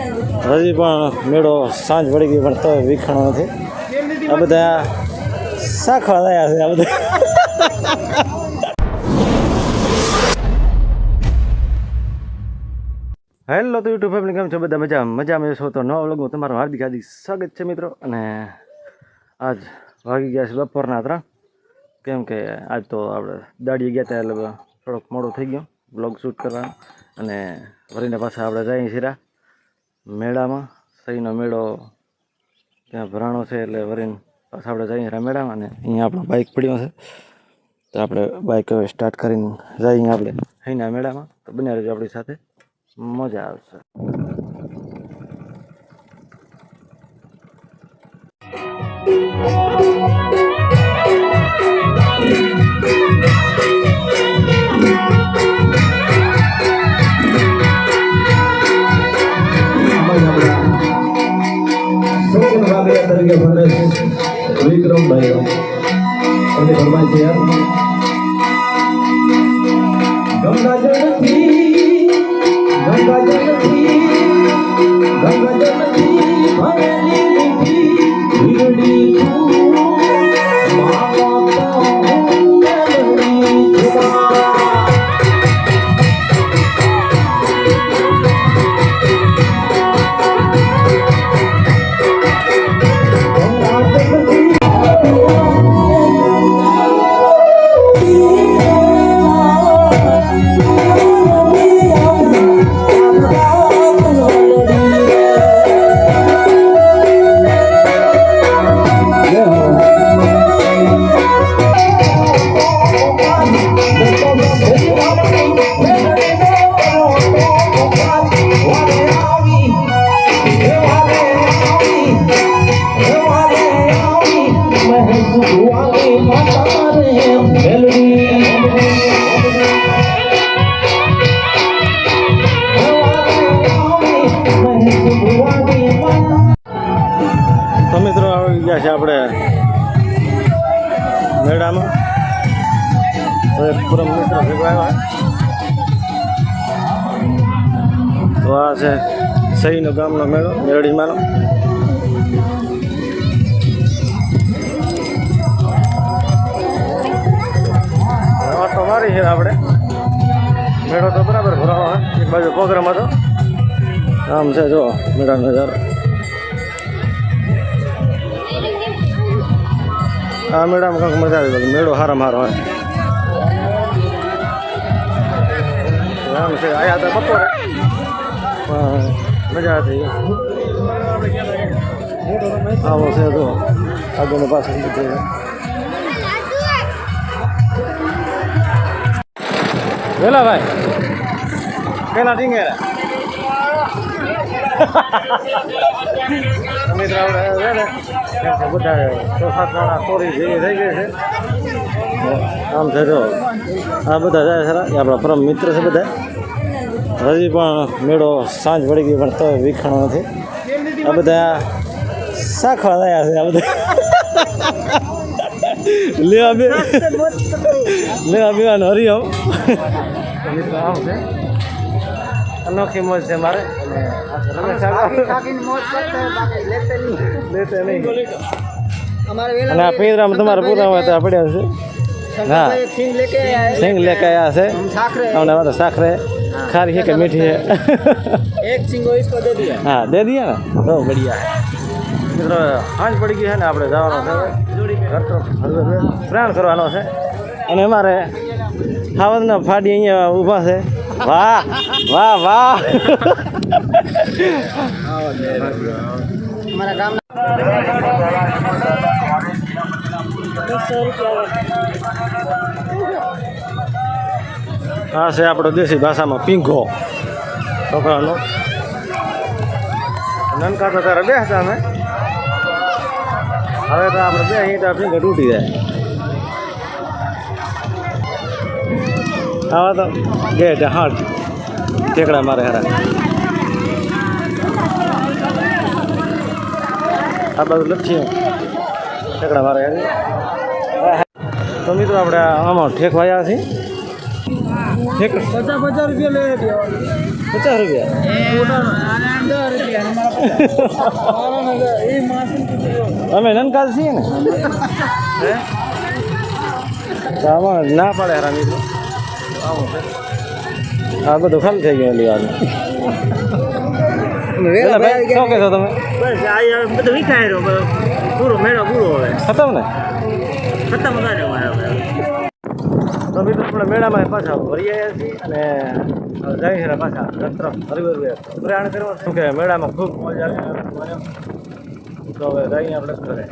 હજી પણ મેળો સાંજ પડી ગઈ પણ તો વિખણો નથી. આ બધા સાખવા થયા છે, આ બધા. હેલો તો યુટ્યુબ ફેમિલી, કેમ છો? બધા મજા મજામાં છો તો નવા વ્લોગમાં તમારું હાર્દિક હાર્દિક સ્વાગત છે મિત્રો. અને આજ વાગી ગયા છે બપોરના ત્રણ. કેમ કે આજ તો આપણે દાડીએ ગયા હતા એટલે થોડોક મોડો થઈ ગયો બ્લોગ શૂટ કરવા અને વરીને પાછા આપણે જઈએ છીએ મેળામાં. સહીનો મેળો ત્યાં ભરાણો છે એટલે વરીને પાછા આપણે જઈએ રમેડામાં અને અહીંયા આપણો બાઇક પડ્યો છે. તો આપણે બાઇક હવે સ્ટાર્ટ કરીને જઈએ આપણે અહીંના મેળામાં. તો બને રહેજો આપણી સાથે. મજા આવશે. સૌથી વાગ્યા તરીકે ભણે છે. વિક્રમભાઈ. એમની ફરમાઈશ છે યાર ગંગા તો મિત્રો આવી ગયા છે આપણે મેળામાં પૂરો મિત્ર ભેગા આવ્યો તો આ છે સહીનો ગામનો મેળો મેરડીમાંનો પ્રોગ્રામ હતો આમ છે જો મેળાનો નજારો આ મેળામાં કંઈક મજા આવી મેળો હારા મારો હોય આમ છે આયા હતા બપોરે મજા હતી આવો છે જો આગળ પાછળ વેલા ભાઈ. કેના ઠીંગે છે ને બધા છ સાત જણા ચોરી ભેગી થઈ ગઈ છે. આમ છે જો આ બધા જાય ખરા એ આપણા પરમ મિત્ર છે બધા. હજી પણ મેળો સાંજ પડી ગઈ, પણ તો વિખણો નથી. આ બધા સાખવા થયા છે, આ બધા. લેવા બે લેવા બેવાનું હરિયમ આમ અનોખી મોજ છે મારે. અને આ તમારે પૂરા હોય તો પડ્યા હા. સિંગ લેકે આયા છે. સાખરે. ખારી કે મીઠી હા દે દિયા બહુ બઢિયા. મિત્રો હાંજ પડી ગઈ છે ને આપણે જવાનો છે. પ્રાણ કરવાનો છે. અને મારે ખાવતના ફાડી અહીંયા ઊભા છે. વાહ વાહ વાહ. અમારા છે આપણો દેશી ભાષામાં પીંઘો. છોકરાનો. નનકા તો તારા બેસતા અમે. હવે તો આપણે બે અહીંયા તો આપણી ઘટ જાય. આવા તો ગેટ હાડ ઠેકડા મારે હરા. આ બાજુ લખીએ ઠેકડા મારે હારી. તો મિત્રો આપણે આમાં ઠેકવાયા છીએ. ઠેક પચાસ રૂપિયા. લઈ પચાસ રૂપિયા અમે નનકાલ છીએ ને. આમાં ના પાડે હરા મિત્રો. છે આ બધું ખાલી થઈ ગયું લીવાનું શું કહેશો તમે? બસ આ બધું વિખાય રહ્યો પૂરો મેળો પૂરો હવે. ખતમ ને? ખતમ તો મિત્રો આપણે મેળામાં પાછા ફરી આવ્યા છીએ અને જય પાછા ઘર તરફ હરિવર પ્રયાણ કરવા શું કે મેળામાં ખૂબ મજા આવી. તો હવે જઈએ આપણે ઘરે.